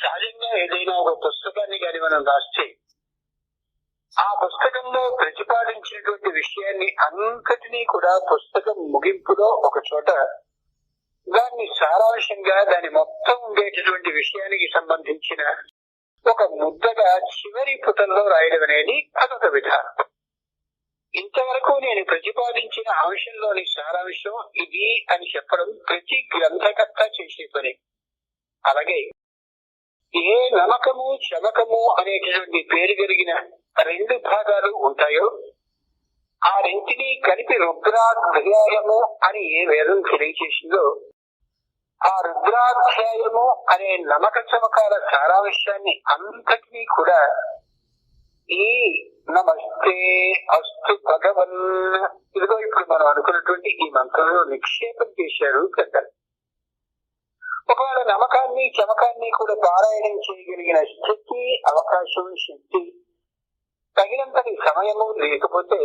సహజంగా ఏదైనా ఒక పుస్తకాన్ని కానీ మనం రాస్తే ఆ పుస్తకంలో ప్రతిపాదించినటువంటి విషయాన్ని అంతటినీ కూడా పుస్తకం ముగింపులో ఒక చోట దాన్ని సారాంశంగా దాని మొత్తం ఉండేటటువంటి విషయానికి సంబంధించిన ఒక ముద్దగా చివరి పుటల్లో రాయడం అనేది అదొక విధానం. ఇంతవరకు నేను ప్రతిపాదించిన అంశంలోని సారాంశం ఇది అని చెప్పడం ప్రతి గ్రంథకర్త చేసే పని. అలాగే ఏ నమకము చమకము అనేటటువంటి పేరు కలిగిన రెండు భాగాలు ఉంటాయో ఆ రెంటిని కలిపి రుద్రాధ్యాయము అని ఏ వేదం తెలియచేసిందో ఆ రుద్రాధ్యాయము అనే నమక చమకాల సారాంశాన్ని అంతటినీ కూడా ఈ నమస్తే అస్తు భగవన్. ఇదిగో ఇప్పుడు మనం అనుకున్నటువంటి ఈ మంత్రంలో నిక్షేపం చేశారు పెద్దలు నమ్మకాన్ని చమకాన్ని కూడా పారాయణం చేయగలిగిన శక్తి అవకాశం శక్తి తగినంతటి సమయము లేకపోతే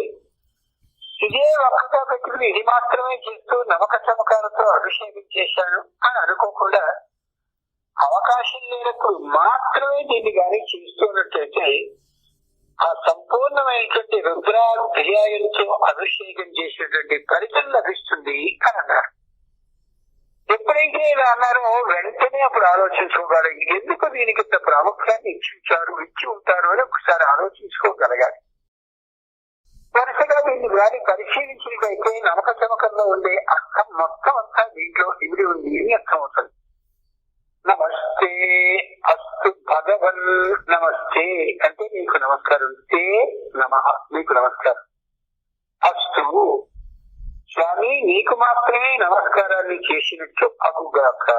ఇదే ఒక్కగా పెట్టుకుని ఇది మాత్రమే చేస్తూ నమక చమకాలతో అభిషేకం చేశాను అని అనుకోకుండా అవకాశం లేనప్పుడు మాత్రమే దీన్ని కానీ చేస్తున్నట్లయితే ఆ సంపూర్ణమైనటువంటి రుద్రాధ్యాయంతో అభిషేకం చేసేటువంటి ఫలితం లభిస్తుంది అని అన్నారు. ఎప్పుడైతే ఇలా అన్నారో వెంటనే అప్పుడు ఆలోచించుకోగలగాలి. ఎందుకు దీనికి ఇంత ప్రాముఖ్యాన్ని ఇచ్చించారు ఇచ్చి ఉంటారు అని ఒకసారి ఆలోచించుకోగలగాలి. వరుసగా దీన్ని గాని పరిశీలించినట్లయితే నమక చమకంలో ఉండే అర్థం మొత్తం అంతా దీంట్లో ఇమిడి ఉంది అని అర్థం అవుతుంది. నమస్తే అస్తు భగవన్ నమస్తే అంటే నీకు నమస్కారం. తే నమ మీకు నమస్కారం. అస్తు స్వామి నీకు మాత్రమే నమస్కారాన్ని చేసినట్టు అగుగాక.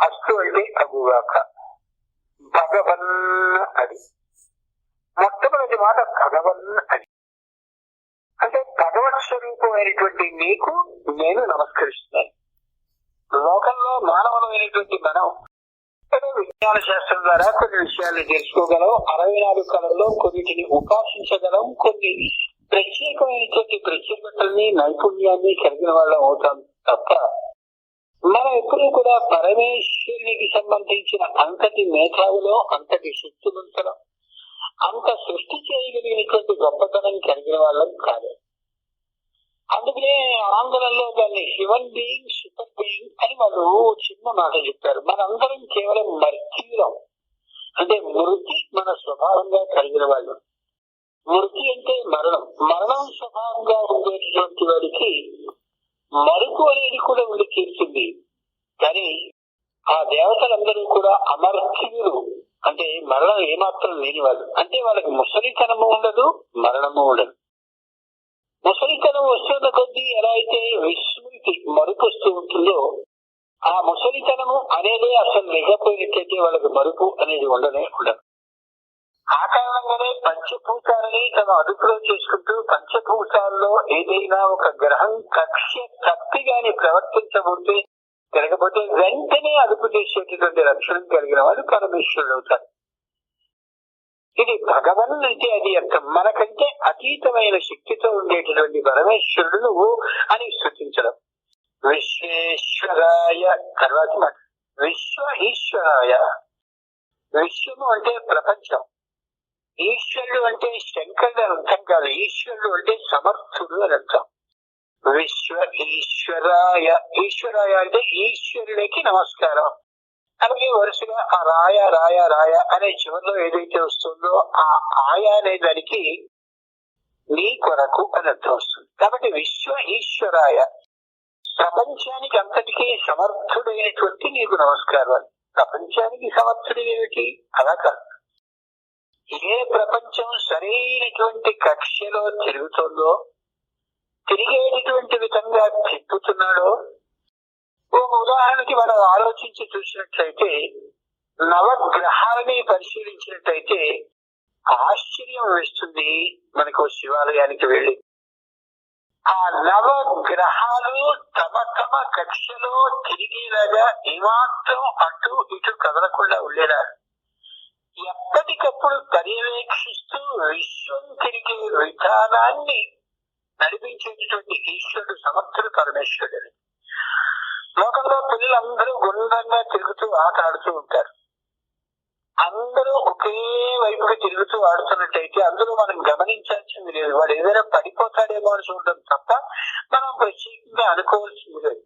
అస్తు అంటే అగుగాక. భగవన్ అది. మొట్టమొదటి మాట భగవన్ అది. అంటే భగవత్ స్వరూపమైనటువంటి నీకు నేను నమస్కరిస్తున్నాను. లోకంలో మానవులమైనటువంటి మనం విజ్ఞాన శాస్త్రం ద్వారా కొన్ని విషయాలు తెలుసుకోగలం అరవై నాలుగు కళల్లో కొన్నిటిని ఉపాసించగలం కొన్ని ప్రత్యేకమైనటువంటి ప్రత్యేకతల్ని నైపుణ్యాన్ని కలిగిన వాళ్ళం అవుతాం తప్ప మనం ఎప్పుడూ కూడా పరమేశ్వరునికి సంబంధించిన అంతటి మేధావులో అంతటి శక్తివంతులం అంత సృష్టి చేయగలిగినటువంటి గొప్పతనం కలిగిన వాళ్ళం కాదు. అందుకనే ఆంగ్లంలో దాన్ని హ్యూమన్ బీయింగ్ సూపర్ బీయింగ్ అని వాళ్ళు చిన్న మాట చెప్పారు. మనందరం కేవలం మర్త్యులం. అంటే మృతి మన స్వభావంగా కలిగిన వాళ్ళు. మృతి అంటే మరణం. మరణం స్వభావంగా ఉండేటటువంటి వాడికి మరుపు అనేది కూడా ఉండి తీరుతుంది. కానీ ఆ దేవతలందరూ కూడా అమర్త్యులు అంటే మరణం ఏమాత్రం లేని వాళ్ళు అంటే వాళ్ళకి ముసలితనము ఉండదు మరణము ఉండదు. ముసలితనం వస్తున్న కొద్దీ ఎలా అయితే విస్మృతి మరుపు వస్తూ ఉంటుందో ఆ ముసలితనము అనేదే అసలు లేకపోయినట్లయితే వాళ్ళకి మరుపు అనేది ఉండనే ఉండదు. ఆ కారణంగానే పంచభూతాలని తన అదుపులో చేసుకుంటూ పంచభూతాల్లో ఏదైనా ఒక గ్రహం కక్ష కత్తి గాని ప్రవర్తించబోతే తిరగబోతే వెంటనే అదుపు చేసేటటువంటి లక్షణం కలిగిన వాడు పరమేశ్వరుడు అవుతాడు. ఇది భగవన్ అంటే అది అర్థం. మనకంటే అతీతమైన శక్తితో ఉండేటటువంటి పరమేశ్వరుడు నువ్వు అని స్థుతించడం విశ్వేశ్వరాయ తర్వాత విశ్వ ఈశ్వరాయ విశ్వము అంటే ప్రపంచం. ఈశ్వరుడు అంటే శంకరుడు అని అర్థం కాదు. ఈశ్వరుడు అంటే సమర్థుడు అని అర్థం. విశ్వ ఈశ్వరాయ ఈశ్వరాయ అంటే ఈశ్వరుడికి నమస్కారం. అలాగే వరుసగా ఆ రాయ రాయ రాయ అనే చివరిలో ఏదైతే వస్తుందో ఆ ఆయ అనే దానికి నీ కొరకు అని అర్థం వస్తుంది. కాబట్టి విశ్వ ఈశ్వరాయ ప్రపంచానికి అంతటికీ సమర్థుడైనటువంటి నీకు నమస్కారం ప్రపంచానికి సమర్థుడు ఏమిటి? అలా కాదు. ఏ ప్రపంచం సరైనటువంటి కక్షలో తిరుగుతుందో తిరిగేటటువంటి విధంగా తిప్పుతున్నాడో ఒక ఉదాహరణకి మనం ఆలోచించి చూసినట్లయితే నవగ్రహాలని పరిశీలించినట్టయితే ఆశ్చర్యం వేస్తుంది మనకు శివాలయానికి వెళ్ళి. ఆ నవగ్రహాలు తమ తమ కక్షలో తిరిగేలాగా ఏమాత్రం అటు ఇటు కదలకుండా ఉండేలా ఎప్పటికప్పుడు పర్యవేక్షిస్తూ విశ్వం తిరిగే విధానాన్ని నడిపించేటటువంటి ఈశ్వరుడు సమర్థుడు పరమేశ్వరుడు. లోకంలో పిల్లలందరూ గుండంగా తిరుగుతూ ఆట ఆడుతూ ఉంటారు. అందరూ ఒకే వైపుకి తిరుగుతూ ఆడుతున్నట్టయితే అందరూ మనం గమనించాల్సింది లేదు. వాడు ఏదైనా పడిపోతాడేమో అని చూడడం తప్ప మనం ప్రత్యేకంగా అనుకోవాల్సింది లేదు.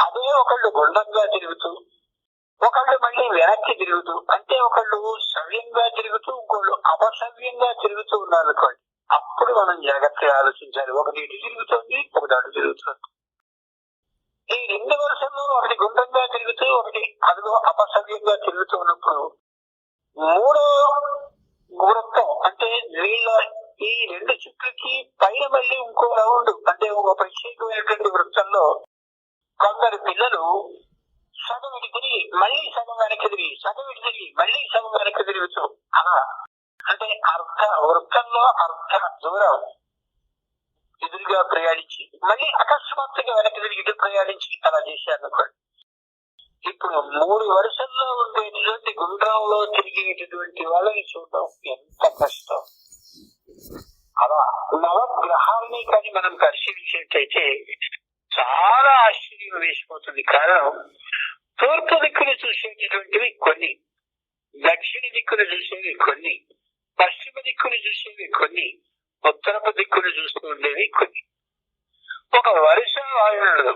అదే ఒకళ్ళు గుండంగా తిరుగుతూ ఒకళ్ళు మళ్ళీ వెనక్కి తిరుగుతూ అంటే ఒకళ్ళు సవ్యంగా తిరుగుతూ ఇంకోళ్ళు అపసవ్యంగా తిరుగుతూ ఉన్నారు అనుకోండి అప్పుడు మనం జాగ్రత్తగా ఆలోచించాలి. ఒకటి ఇటు తిరుగుతుంది ఒకటి అటు తిరుగుతుంది. ఈ రెండు వరుసల్లో ఒకటి గుండ్రంగా తిరుగుతూ ఒకటి అదిగో అపసవ్యంగా తిరుగుతూ ఉన్నప్పుడు మూడో గురత్వం అంటే వీళ్ళ ఈ రెండు చుట్లకి పైన మళ్ళీ ఇంకో రౌండ్ అంటే ఒక ప్రత్యేకమైనటువంటి వృత్తంలో కొందరు పిల్లలు సగం ఇటు తిరిగి మళ్ళీ సగం వెనక్కి తిరిగి సగం ఇటు తిరిగి మళ్ళీ సగం వెనక్కి తిరిగి అలా. అంటే అర్ధ వృత్తంలో అర్ధ దూరం. ఎదురుగా ప్రయాణించి మళ్ళీ అకస్మాత్తుగా వెనక్కి తిరిగి ఇటు ప్రయాణించి అలా చేశారు అనుకోండి. ఇప్పుడు మూడు వరుసల్లో ఉండేటువంటి గుండ్రంలో తిరిగేటటువంటి వాళ్ళని చూడడం ఎంత కష్టం. అలా నవగ్రహాలని కానీ మనం పరిశీలించినట్టయితే చాలా ఆశ్చర్యం వేసిపోతుంది. కారణం తూర్పు దిక్కును చూసేటటువంటివి కొన్ని దక్షిణ దిక్కును చూసేవి కొన్ని పశ్చిమ దిక్కును చూసేవి కొన్ని ఉత్తరపు దిక్కును చూస్తూ ఉండేవి కొన్ని. ఒక వరుస వాయుడు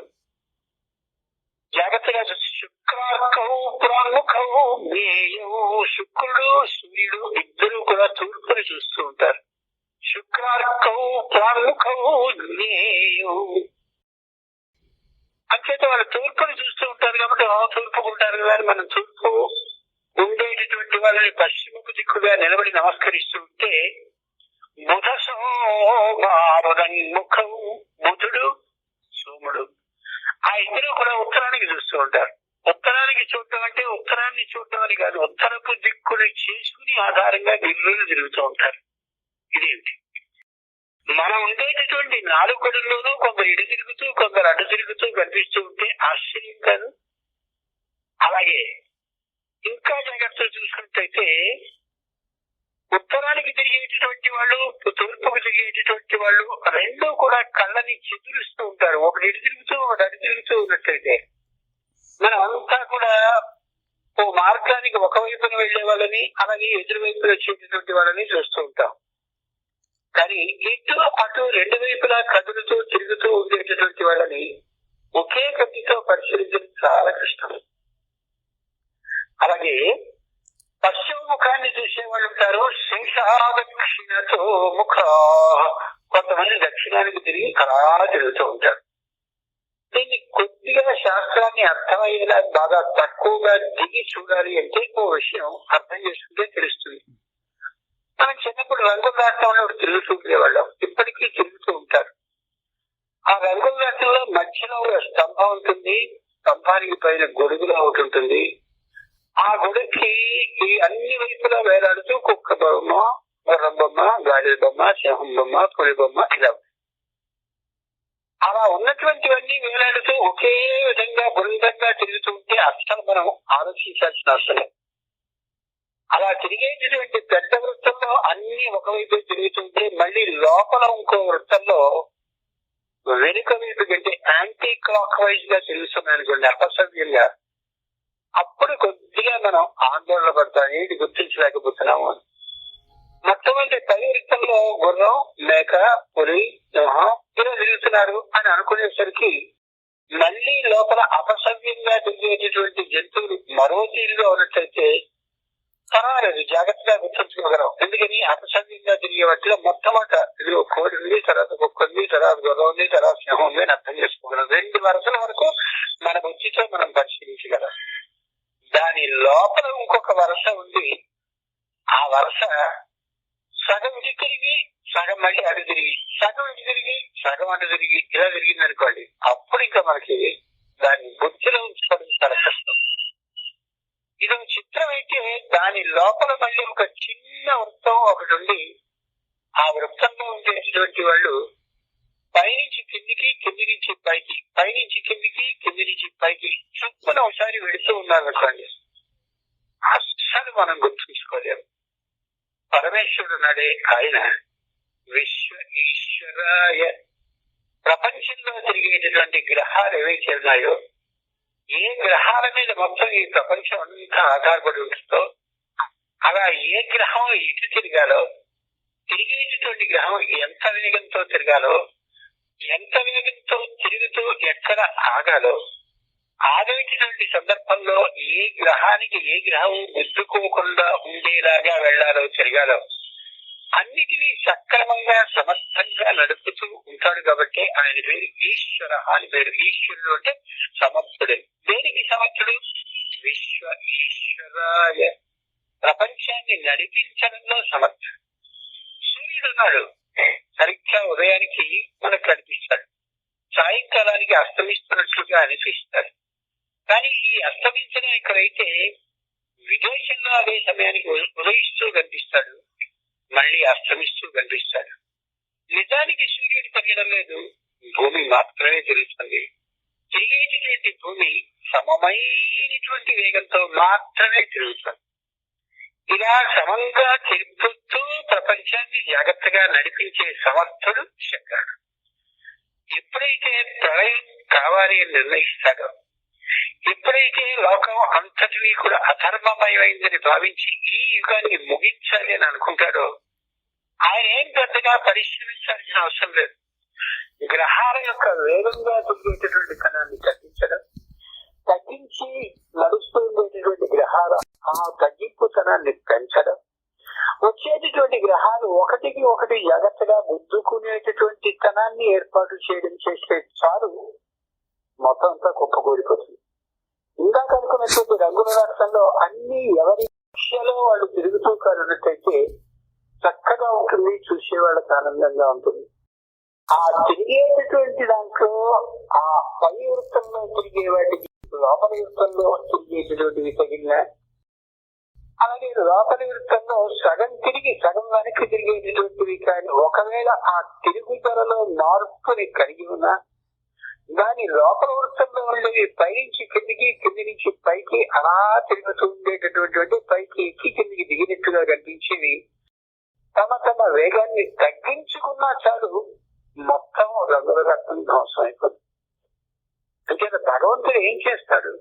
జాగ్రత్తగా చూసి శుక్రార్కౌ ప్రాముఖౌ జ్ఞేయౌ శుక్రుడు సూర్యుడు ఇద్దరు కూడా తూర్పుని చూస్తూ ఉంటారు. శుక్రార్కవు ప్రాముఖౌ జ్ఞేయవు అంచేత వాళ్ళు తూర్పుని చూస్తూ ఉంటారు కాబట్టి ఆ తూర్పు ఉంటారు కదా మనం తూర్పు ఉండేటటువంటి వాళ్ళని పశ్చిమకు దిక్కుగా నిలబడి నమస్కరిస్తూ ఉంటే బుధ సోమారుదన్ముఖం బుధుడు సోముడు. ఆ ఇద్దరు కూడా ఉత్తరానికి చూస్తూ ఉంటారు. ఉత్తరానికి చూడటం అంటే ఉత్తరాన్ని చూడటం అని కాదు ఉత్తరపు దిక్కుని చేసుకుని ఆధారంగా గిర్రులు తిరుగుతూ ఉంటారు. ఇదేంటి మనం ఉండేటటువంటి నాలుగు గడుల్లోనూ కొందరు ఇటు తిరుగుతూ కొందరు అటు తిరుగుతూ కనిపిస్తూ ఉంటే ఆశ్చర్యం కాదు. అలాగే ఇంకా జాగ్రత్తలు చూసుకున్నట్టయితే ఉత్తరానికి తిరిగేటటువంటి వాళ్ళు తూర్పుకు తిరిగేటటువంటి వాళ్ళు రెండూ కూడా కళ్ళని చెదురుస్తూ ఉంటారు. ఒకటి ఇటు తిరుగుతూ ఒకటి అటు తిరుగుతూ ఉన్నట్టయితే మనం అంతా కూడా ఓ మార్గానికి ఒక వైపున వెళ్ళే వాళ్ళని అలాగే ఎదురువైపున వచ్చేటటువంటి వాళ్ళని చూస్తూ ఉంటాం. కానీ ఇటు అటు రెండు వైపులా కదులుతూ తిరుగుతూ ఉండేటటువంటి వాళ్ళని ఒకే కత్తితో పరిశీలించడం చాలా కష్టం. అలాగే పశ్చిమ ముఖాన్ని చూసేవాళ్ళు ఉంటారు శేషాదక్షిణతో ముఖ. కొంతమంది దక్షిణానికి తిరిగి అలా తిరుగుతూ ఉంటారు. దీన్ని కొద్దిగా శాస్త్రాన్ని అర్థమయ్యేలా బాగా తక్కువగా దిగి చూడాలి అంటే ఓ విషయం అర్థం చేసుకుంటే తెలుస్తుంది. మనం చిన్నప్పుడు రంగుల రాష్ట్రంలో తిరుగుతూ ఉండేవాళ్ళం. ఇప్పటికీ తిరుగుతూ ఉంటారు. ఆ రంగుల రాష్ట్రంలో మధ్యలో ఒక స్తంభం ఉంటుంది. స్తంభానికి పైన గొడుగులా ఒకటి ఉంటుంది. ఆ గుడికి ఈ అన్ని వైపులా వేలాడుతూ కుక్క బొమ్మ గుర్రం బొమ్మ గాలి బొమ్మ సింహం బొమ్మ పులి బొమ్మ ఇలా అలా ఉన్నటువంటివన్నీ వేలాడుతూ ఒకే విధంగా బృందంగా తిరుగుతూ ఉంటే అసలు మనం ఆలోచించాల్సిన అవసరం లేదు. అలా తిరిగేటటువంటి పెద్ద వృత్తంలో అన్ని ఒకవైపు తిరుగుతుంటే మళ్ళీ లోపల ఇంకో వృత్తంలో వెనుక వైపు కంటే యాంటీ క్లాక్ వైజ్గా తిరుగుతున్నాయి అనుకోండి అపసవ్యంగా. అప్పుడు కొద్దిగా మనం ఆందోళన పడతాం ఏంటి గుర్తించలేకపోతున్నాము అని. మొట్టమొదటి పై వృత్తంలో గుర్రం మేక పులి సింహం ఇలా తిరుగుతున్నారు అని అనుకునేసరికి మళ్ళీ లోపల అపసవ్యంగా తిరిగేటటువంటి జంతువులు మరో తీరుగా ఉన్నట్లయితే గా గుర్తుంచుకోగలం. ఎందుకని? అపసవ్యంగా తిరిగే వాటిలో మొట్టమొదట ఇది ఒక కోడి ఉంది తర్వాత కుక్క ఉంది తర్వాత గొర్రె ఉంది తర్వాత సింహం ఉంది అని అర్థం చేసుకోగలం. రెండు వరుసల వరకు మన బుద్ధితో మనం పరిశీలించగలం. దాని లోపల ఇంకొక వరుస ఉంది. ఆ వరుస సగం ఇటు తిరిగి సగం మళ్ళీ అటు తిరిగి సగం ఇటు తిరిగి సగం అటు తిరిగి ఇలా తిరిగింది అనుకోండి అప్పుడు ఇంకా మనకి దాన్ని బుద్ధిలో ఉంచుకోవడం చాలా కష్టం. ఇది చిత్రం అయితే దాని లోపల మళ్ళీ ఒక చిన్న వృత్తం ఒకటి ఉండి ఆ వృత్తంలో ఉండేటువంటి వాళ్ళు పైనుంచి కిందికి కింది నుంచి పైకి పైనుంచి కిందికి కింది నుంచి పైకి చొప్పున ఒకసారి వెళుతూ ఉన్నారనుకోండి అస్సలు మనం గుర్తుంచుకోలేము. పరమేశ్వరుడు నడే ఆయన విశ్వ ఈశ్వరాయ ప్రపంచంలో తిరిగేటటువంటి గ్రహాలు ఏవైతే ఉన్నాయో ఏ గ్రహాల మీద మొత్తం ఈ ప్రపంచం అంతా ఆధారపడి ఉంటుందో అలా ఏ గ్రహం ఎటు తిరగాలో తిరిగేటటువంటి గ్రహం ఎంత వేగంతో తిరగాలో ఎంత వేగంతో తిరుగుతూ ఎక్కడ ఆగాలో ఆగేటటువంటి సందర్భంలో ఏ గ్రహానికి ఏ గ్రహం గుద్దుకోకుండా ఉండేలాగా వెళ్ళాలో తిరగాలో అన్నిటినీ సక్రమంగా సమర్థంగా నడుపుతూ ఉంటాడు కాబట్టి ఆయన పేరు ఈశ్వర అని పేరు. ఈశ్వరుడు అంటే సమర్థుడే. దేనికి సమర్థుడు? విశ్వ ఈశ్వరాయ ప్రపంచాన్ని నడిపించడంలో సమర్థుడు. సూర్యుడు ఉన్నాడు. సరిగ్గా ఉదయానికి మనకు కనిపిస్తాడు. సాయంకాలానికి అస్తమిస్తున్నట్లుగా అనిపిస్తాడు. కానీ ఈ అస్తమించడం ఇక్కడైతే విదేశంలో అదే సమయానికి ఉదయిస్తూ కనిపిస్తాడు మళ్ళీ అస్తమిస్తూ కనిపిస్తాడు నిజానికి సూర్యుడు తిరగడం లేదు. భూమి మాత్రమే తెలుస్తుంది. తిరిగేటటువంటి భూమి సమమైనటువంటి వేగంతో మాత్రమే తిరుగుతుంది. ఇలా సమంగా తిరుగుతూ ప్రపంచాన్ని జాగ్రత్తగా నడిపించే సమర్థుడు శంకరుడు. ఎప్పుడైతే ప్రళయం కావాలి అని నిర్ణయిస్తాడో ఎప్పుడైతే లోకం అంతటినీ కూడా అధర్మమయమైందని భావించి ఈ యుగాన్ని ముగించాలి అని అనుకుంటాడో ఆయన ఏం పెద్దగా పరిశీలించాల్సిన అవసరం లేదు. గ్రహాల యొక్క వేగంగా తిరిగేటటువంటి కణాన్ని తగ్గించడం తగ్గించి నడుస్తూ ఉండేటటువంటి గ్రహాల ఆ తగ్గింపు కణాన్ని పెంచడం వచ్చేటటువంటి గ్రహాలు ఒకటికి ఒకటి జాగ్రత్తగా గుద్దుకునేటటువంటి తనాన్ని ఏర్పాటు చేయడం చేసే చాలు మొత్తం అంతా కుప్పకూడిపోతుంది ఇందాక అనుకున్నటువంటి రంగుల రాష్ట్రంలో అన్ని ఎవరి రష్యాలో వాళ్ళు తిరుగుతూ కానున్నట్టయితే చక్కగా ఉంటుంది చూసే వాళ్ళకి ఆనందంగా ఉంటుంది. ఆ తిరిగేటటువంటి దాంట్లో ఆ పై వృత్తంలో తిరిగే వాటికి లోపలి వృత్తంలో తిరిగేటటువంటివి తగిలిన అలాగే లోపలి వృత్తంలో సగం తిరిగి సగం వెనక్కి తిరిగేటటువంటివి కానీ ఒకవేళ ఆ తిరుగుదలలో మార్పుని కలిగి ఉన్నా దాని లోపల వృత్తంలో ఉండేవి పైనుంచి కిందికి కింది నుంచి పైకి అలా తిరుగుతూ ఉండేటటువంటి పైకి ఎక్కి కిందికి దిగినట్టుగా కనిపించేవి తమ తమ వేగాన్ని తగ్గించుకున్నా చాలు మొత్తం రంగుల రక్తం ధ్వంసం అయిపోతుంది. అంటే భగవంతుడు ఏం చేస్తాడు?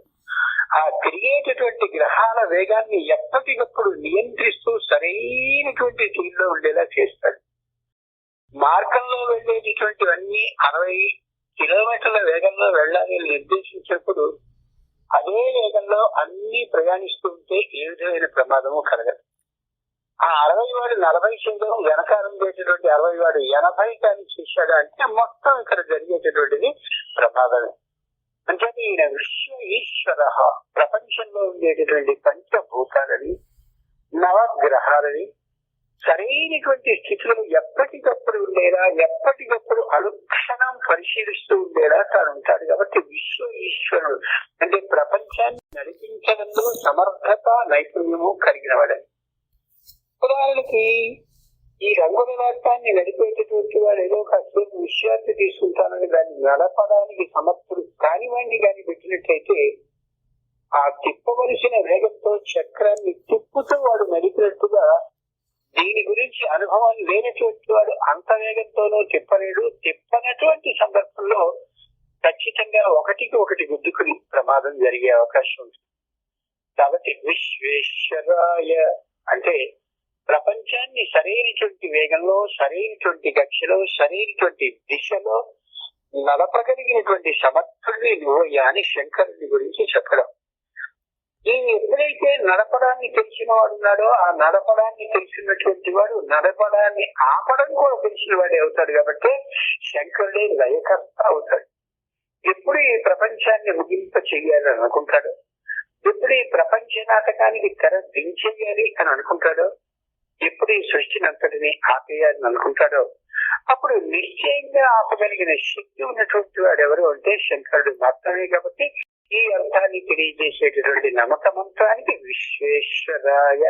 ఆ తిరిగేటటువంటి గ్రహాల వేగాన్ని ఎప్పటికప్పుడు నియంత్రిస్తూ సరైనటువంటి తీరులో ఉండేలా చేస్తాడు. మార్గంలో వెళ్ళేటటువంటివన్నీ అరవై కిలోమీటర్ల వేగంలో వెళ్ళాలని నిర్దేశించినప్పుడు అదే వేగంలో అన్ని ప్రయాణిస్తుంటే ఏ విధమైన ప్రమాదము కలగదు. ఆ అరవై వాడు నలభై చేయడం వెనకాలం ఉండేటటువంటి అరవై వాడు ఎనభై కానీ చేశాడు అంటే మొత్తం ఇక్కడ జరిగేటటువంటిది ప్రమాదమే. అంటే ఈయన విశ్వ ఈశ్వర ప్రపంచంలో ఉండేటటువంటి పంచభూతాలని నవగ్రహాలని సరైనటువంటి స్థితిలో ఎప్పటికప్పుడు ఉండేలా ఎప్పటికప్పుడు అనుక్షణం పరిశీలిస్తూ ఉండేలా తాను ఉంటాడు కాబట్టి విశ్వ ఈశ్వరుడు. అంటే ప్రపంచాన్ని నడిపించడంలో సమర్థత నైపుణ్యము కలిగిన వాడని ఉదాహరణకి ఈ రంగుల రాష్ట్రాన్ని నడిపేటటువంటి వాడు ఏదో కాసేపు విషయాన్ని తీసుకుంటానని దాన్ని నడపడానికి సమర్థుడు కానివ్వండి కానీ పెట్టినట్లయితే ఆ తిప్పవలసిన వేగంతో చక్రాన్ని తిప్పుతూ వాడు నడిపినట్టుగా దీని గురించి అనుభవం లేనటువంటి వాడు అంత వేగంతోనూ చెప్పలేడు. తిప్పనటువంటి సందర్భంలో ఖచ్చితంగా ఒకటికి ఒకటి గుద్దుకుని ప్రమాదం జరిగే అవకాశం ఉంది. కాబట్టి విశ్వేశ్వరాయ అంటే ప్రపంచాన్ని సరైనటువంటి వేగంలో సరైనటువంటి కక్షలో సరైనటువంటి దిశలో నడపగలిగినటువంటి సమర్థుడిని నువ్వు అని శంకరుడి గురించి చెప్పడం. ఈ ఎప్పుడైతే నడపడాన్ని తెలిసిన వాడు ఉన్నాడో ఆ నడపడాన్ని తెలిసినటువంటి వాడు నడపడాన్ని ఆపడం కూడా తెలిసిన వాడే అవుతాడు కాబట్టి శంకరుడే లయకర్త అవుతాడు. ఎప్పుడు ఈ ప్రపంచాన్ని ముగింప చెయ్యాలని అనుకుంటాడు? ఎప్పుడు ఈ ప్రపంచ నాటకానికి తెర దించేయాలి అని అనుకుంటాడో? ఎప్పుడు ఈ సృష్టిని అంతటిని ఆపేయాలని అనుకుంటాడో? అప్పుడు నిశ్చయంగా ఆపగలిగిన శక్తి ఉన్నటువంటి వాడు ఎవరు అంటే శంకరుడు మాత్రమే కాబట్టి ఈ అర్థాన్ని తెలియజేసేటటువంటి నమకమంత్రానికి విశ్వేశ్వరాయ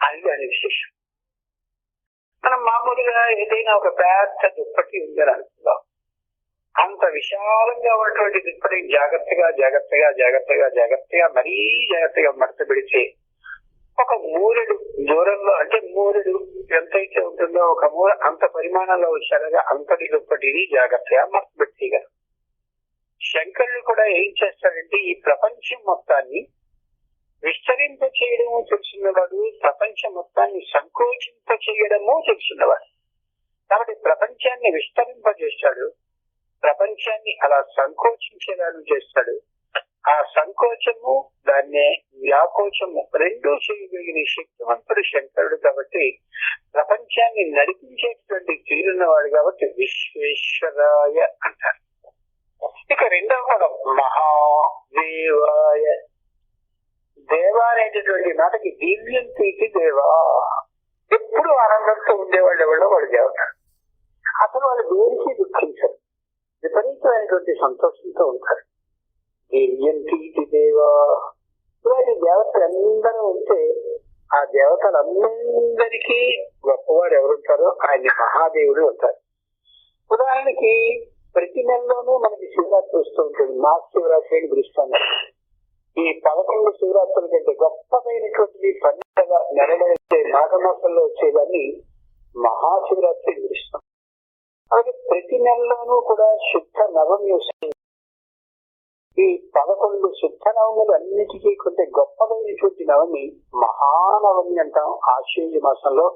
అని అని విశేషం. మనం మామూలుగా ఏదైనా ఒక పెద్ద దుప్పటి ఉందని అనుకుందాం అంత విశాలంగా ఉన్నటువంటి దుప్పటి జాగ్రత్తగా జాగ్రత్తగా జాగ్రత్తగా జాగ్రత్తగా మరీ జాగ్రత్తగా మడత పెడితే ఒక మూరెడు దూరంలో అంటే మూరెడు ఎంతైతే ఉంటుందో ఒక మూర అంత పరిమాణంలో వచ్చారగా అంతటి దుప్పటిని జాగ్రత్తగా మడత పెట్టేయగలరు శంకరుడు కూడా ఏం చేస్తాడంటే ఈ ప్రపంచం మొత్తాన్ని విస్తరింప చేయడము తెలుసున్నవాడు ప్రపంచం మొత్తాన్ని సంకోచింప చేయడము తెలుసున్నవాడు. కాబట్టి ప్రపంచాన్ని విస్తరింప చేస్తాడు ప్రపంచాన్ని అలా సంకోచించేలాను చేస్తాడు. ఆ సంకోచము దాన్నే వ్యాకోచము రెండూ చేయగలిగిన శక్తివంతుడు శంకరుడు కాబట్టి ప్రపంచాన్ని నడిపించేటువంటి తీరున్నవాడు కాబట్టి విశ్వేశ్వరాయ అంటారు. ఇక రెండవ పదం మహాదేవాయ. దేవ అనేటటువంటి మాటకి దివ్యం తీసి దేవా. ఎప్పుడు ఆనందంతో ఉండేవాళ్ళు ఎవరో వాళ్ళు దేవత. అసలు వాళ్ళు దేనికి దుఃఖించరు? విపరీతమైనటువంటి సంతోషంతో ఉంటారు. దివ్యం తీసి దేవా. ఇలాంటి దేవతలు అందరూ ఉంటే ఆ దేవతలందరికీ గొప్పవాడు ఎవరుంటారో ఆయన మహాదేవుడు ఉంటారు. ఉదాహరణకి ప్రతి నెలలోనూ మనకి శివరాత్రి వస్తూ ఉంటుంది. మా శివరాత్రి అని పిలుస్తాను ఈ పదకొండు శివరాత్రుల కంటే గొప్పదైనటువంటి పండుగ నెలలైతే వచ్చే మాఘమాసంలో వచ్చేదాన్ని మహాశివరాత్రి అని పిలుస్తాం. అలాగే ప్రతి నెలలోనూ కూడా శుద్ధ నవమి వస్తుంది. ఈ పదకొండు శుద్ధ నవములు అన్నిటికీ కొంచెం గొప్పదైనటువంటి నవమి మహానవమి అంటాం. ఆశ్చర్య మాసంలో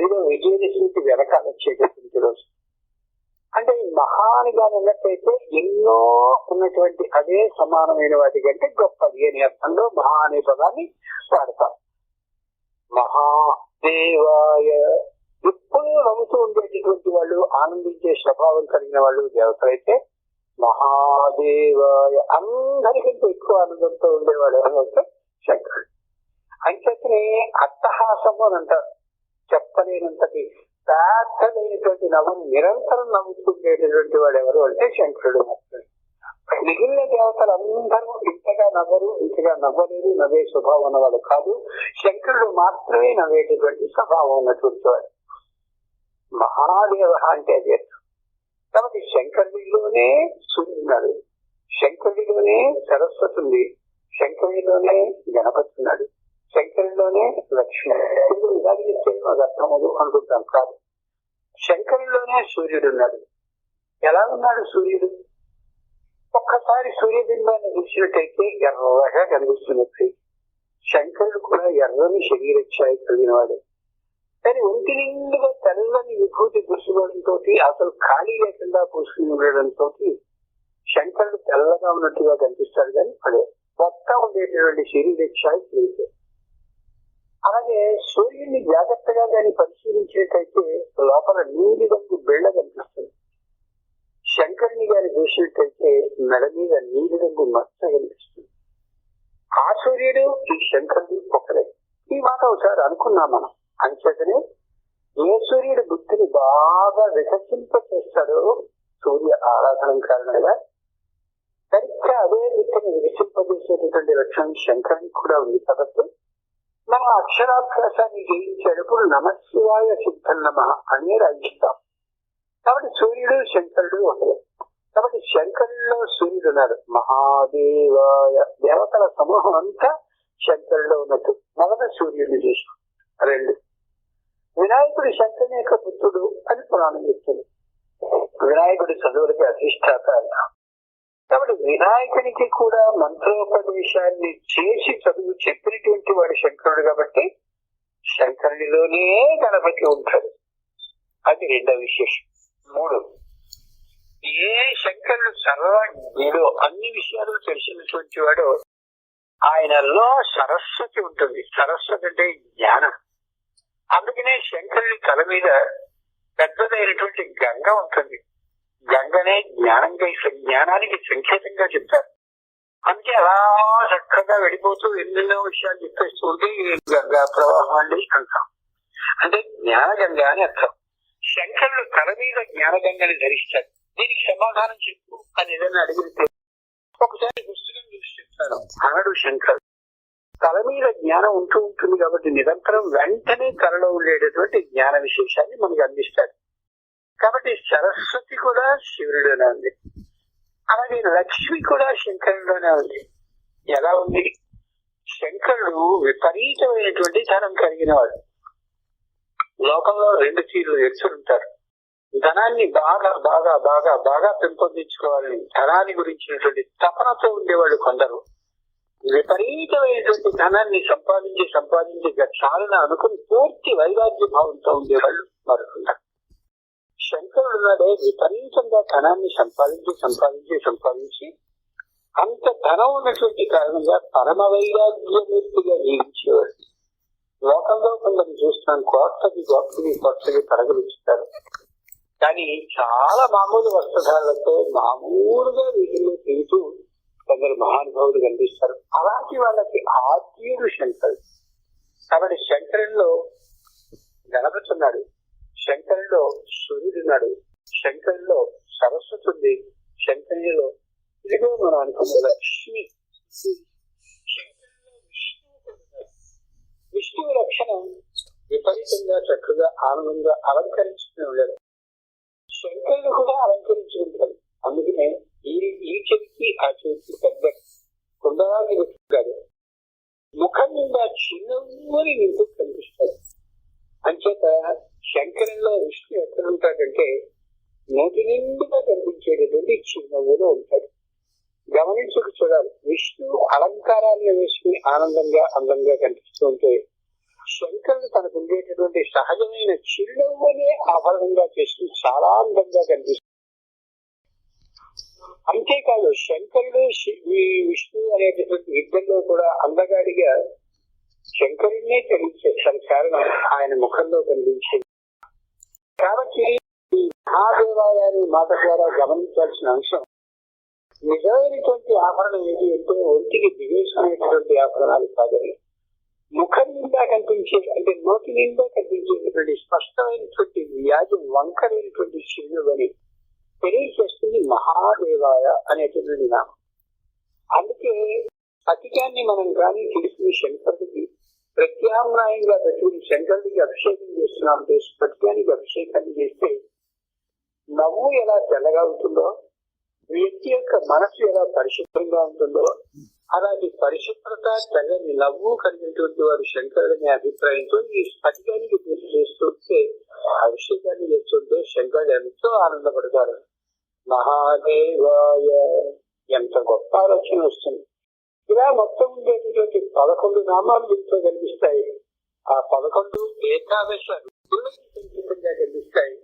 ఇదో విజయదశమికి వెనకాల వచ్చేటటువంటి రోజు. అంటే ఈ మహానిగా ఉన్నట్టయితే ఎన్నో ఉన్నటువంటి అదే సమానమైన వాటి కంటే గొప్పది అనే అర్థంలో మహా అనే పదాన్ని వాడతారు. మహాదేవాయ ఎప్పుడూ నవ్వుతూ ఉండేటటువంటి వాళ్ళు ఆనందించే స్వభావం కలిగిన వాళ్ళు దేవతలైతే మహాదేవాయ అందరికంటే ఎక్కువ ఆనందంతో ఉండేవాడు ఎవరంటే శంకరుడు. అంచేతనే అట్టహాసము అని అంటారు. చెప్పలేనంతటి పెద్దదైనటువంటి నవ్వును నిరంతరం నవ్వుతుండేటటువంటి వాడు ఎవరు అంటే శంకరుడు మాత్రమే. మిగిలిన దేవతలు అందరూ ఇంతగా నవ్వరు ఇంతగా నవ్వలేరు నవ్వే స్వభావం ఉన్నవాడు కాదు. శంకరుడు మాత్రమే నవ్వేటటువంటి స్వభావం ఉన్నటువంటి వాడు. మహాదేవ అంటే అదే కాబట్టి శంకరుడిలోనే సూర్యున్నాడు శంకరుడిలోనే సరస్వతి ఉంది. శంకరుడిలోనే గణపతి ఉన్నాడు. శంకరుల్లోనే లక్ష్మి ఇప్పుడు ఇలాగ చెప్తే మాకు అర్థమదు అనుకుంటాం కాదు. శంకరుల్లోనే సూర్యుడు ఉన్నాడు. ఎలా ఉన్నాడు సూర్యుడు? ఒక్కసారి సూర్యబింబాన్ని చూసినట్టయితే ఎర్రగా కనిపిస్తున్నట్టు శంకరుడు కూడా ఎర్రని శరీరఛాయ కలిగిన వాడే. కానీ ఒంటి నిండుగా తెల్లని విభూతి పూసుకోవడంతో అసలు ఖాళీ లేకుండా పూసుకుని ఉండడంతో శంకరుడు తెల్లగా ఉన్నట్టుగా కనిపిస్తాడు కానీ అదే మొత్తం ఉండేటటువంటి శరీరఛాయ తెలియదు అలాగే సూర్యుడిని జాగ్రత్తగా కానీ పరిశీలించినట్టయితే లోపల నీలి రంగు బిళ్ళ కనిపిస్తుంది. శంకరుని గారి చూసినట్టయితే మెడ మీద నీలి రంగు మచ్చ కనిపిస్తుంది. ఆ సూర్యుడు ఈ శంకరుడు ఒకరే. ఈ మాట ఒకసారి అనుకున్నాం మనం. అంచేతనే ఏ సూర్యుడు బుద్ధిని బాగా వికసింప చేస్తాడో సూర్య ఆరాధన కారణంగా సరిగ్గా అదే బుద్ధిని వికసింపజేసేటటువంటి లక్షణం శంకరానికి కూడా ఉంది. కాబట్టి మనం అక్షరాభ్యాసాన్ని జయించేటప్పుడు నమశివాయ సిద్ధం నమ అని రాయిస్తాం. కాబట్టి సూర్యుడు శంకరుడు ఒకరు. కాబట్టి శంకరుల్లో సూర్యుడు ఉన్నాడు. మహాదేవాయ దేవతల సమూహం అంతా శంకరులో ఉన్నట్టు. మొదట సూర్యుడిని చేసాం రెండు. వినాయకుడు శంకరుని యొక్క పుత్రుడు అని పురాణం చెప్తుంది. వినాయకుడి చదువులకి అధిష్టాత అంటాం. కాబట్టి వినాయకునికి కూడా మంత్రోపదేశాన్ని చేసి చదువు చెప్పినటువంటి వాడు శంకరుడు కాబట్టి శంకరునిలోనే గణపతి ఉంటాడు. అది రెండవ విశేషం. మూడు ఏ శంకరుడు సర్వజ్ఞుడో అన్ని విషయాలు తెలిసినటువంటి వాడు ఆయనలో సరస్వతి ఉంటుంది. సరస్వతి అంటే జ్ఞానం. అందుకనే శంకరుడి తల మీద పెద్దదైనటువంటి గంగ ఉంటుంది. అనే జ్ఞానంగా జ్ఞానానికి సంకేతంగా చెప్తారు. అందుకే అలా చక్కగా వెళ్ళిపోతూ ఎన్నెన్నో విషయాలు చెప్పేస్తూ ఉంటే గంగా ప్రవాహం అండి అంటాం. అంటే జ్ఞానగంగ అని అర్థం. శంకరుడు తల మీద జ్ఞానగంగని ధరిస్తాడు దీనికి సమాధానం చెప్పు అని ఏదైనా అడిగితే ఒకసారి పుస్తకం చూసి చెప్తాను అనడు శంకరుడు. తల మీద జ్ఞానం ఉంటూ ఉంటుంది కాబట్టి నిరంతరం వెంటనే తలలో ఉండేటటువంటి జ్ఞాన విశేషాన్ని మనకు అందిస్తాడు. కాబట్టి సరస్వతి కూడా శివుడిలోనే ఉంది. అలాగే లక్ష్మి కూడా శంకరుడిలోనే ఉంది. ఎలా ఉంది? శంకరుడు విపరీతమైనటువంటి ధనం కలిగిన వాడు లోకంలో రెండు తీరులు ఎత్తులుంటారు. ధనాన్ని బాగా బాగా బాగా బాగా పెంపొందించుకోవాలని ధనాన్ని గురించినటువంటి తపనతో ఉండేవాళ్ళు కొందరు. విపరీతమైనటువంటి ధనాన్ని సంపాదించి సంపాదించి చాలని అనుకుని పూర్తి వైరాగ్య భావంతో ఉండేవాళ్ళు మరొకరు. శంకరుడు నాడే విపరీతంగా ధనాన్ని సంపాదించి సంపాదించి సంపాదించి అంత ధనం ఉన్నటువంటి కారణంగా పరమ వైరాగ్యమూర్తిగా జీవించేవాడు. లోకంలో కొందరు చూస్తున్నాను కోట్లకి గొప్పకి కోట్లకి పరగలుస్తారు కానీ చాలా మామూలు వస్త్రధారలతో మామూలుగా వీటిల్లో తింటూ కొందరు మహానుభావులు కనిపిస్తారు. అలాంటి వాళ్ళకి ఆత్మీయుడు శంకరుడు. కాబట్టి శంకరుల్లో గణపతి ఉన్నాడు. శంకరుల్లో సూర్యుడున్నాడు. శంకరుల్లో సరస్వతి ఉంది శంకరులో ఇదిగో మనం అనుకున్న లక్ష్మి. విష్ణువు లక్షణం విపరీతంగా చక్కగా ఆనందంగా అలంకరించుకుని ఉండదు. శంకరుడు కూడా అలంకరించుకుంటాడు అందుకనే ఈ ఈ చెవికి ఆ చెవికి పెద్ద కుండలాన్ని గుర్తుంటాడు ముఖం నిండా చిన్న నింపు కనిపిస్తాడు అంచేత శంకరంలో విష్ణు ఎక్కడ ఉంటాడంటే నోటి నిండుగా కనిపించేటటువంటి చిరునవ్వులో ఉంటాడు. గమనించుకు చూడాలి. విష్ణు అలంకారాలను వేసుకుని ఆనందంగా అందంగా కనిపిస్తూ ఉంటే శంకరుడు తనకు ఉండేటటువంటి సహజమైన చిరునవ్వునే ఆభరణంగా చేసుకుని చాలా అందంగా కనిపిస్తుంది అంతేకాదు శంకరుడు ఈ విష్ణు అనేటటువంటి యుద్ధంలో కూడా అందగాడిగా శంకరుడినే తెలియచేశారు కారణం ఆయన ముఖంలో కనిపించింది కాబట్టి ఈ మహాదేవాయ మాట ద్వారా గమనించాల్సిన అంశం నిజమైనటువంటి ఆభరణం ఏది అంటే ఒంటికి దివేశమైనటువంటి ఆభరణాలు కాదని ముఖం నిండా కనిపించే అంటే నోటి నిండా కనిపించేటటువంటి స్పష్టమైనటువంటి వ్యాధి వంకరైనటువంటి చిరునవ్వు అని తెలియచేస్తుంది మహాదేవాయ అనేటటువంటి నామం. అందుకే అతికాన్ని మనం కానీ తీసుకుని శంకరుడికి ప్రత్యామ్నాయంగా పెట్టుకుని శంకరుడికి అభిషేకం చేస్తున్నాం చేసి ప్రత్యానికి అభిషేకాన్ని చేస్తే నవ్వు ఎలా తెల్లగా ఉంటుందో వ్యక్తి యొక్క మనసు ఎలా పరిశుభ్రంగా ఉంటుందో అలాంటి పరిశుభ్రత తెల్లని నవ్వు కలిగినటువంటి వారు శంకరుడనే అభిప్రాయంతో ఈ స్ఫటికానికి పూజ చేస్తుంటే అభిషేకాన్ని చేస్తుంటే శంకరుడు ఎంతో ఆనందపడతారు మహాదేవాయ ఎంత గొప్ప ఆలోచన వస్తుంది. ఇలా మొత్తం ఉండేటటువంటి పదకొండు నామాలు దీంతో కనిపిస్తాయి ఆ పదకొండు ఏకాదశ కనిపిస్తాయి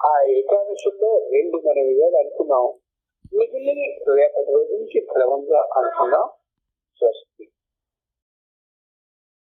ఆ ఏకాదశుల్లో రెండు మనం ఇవాళ అనుకున్నాం. మిగిలిన రేపటి రోజు నుంచి క్రమంగా అనుకున్నాం స్వస్తి.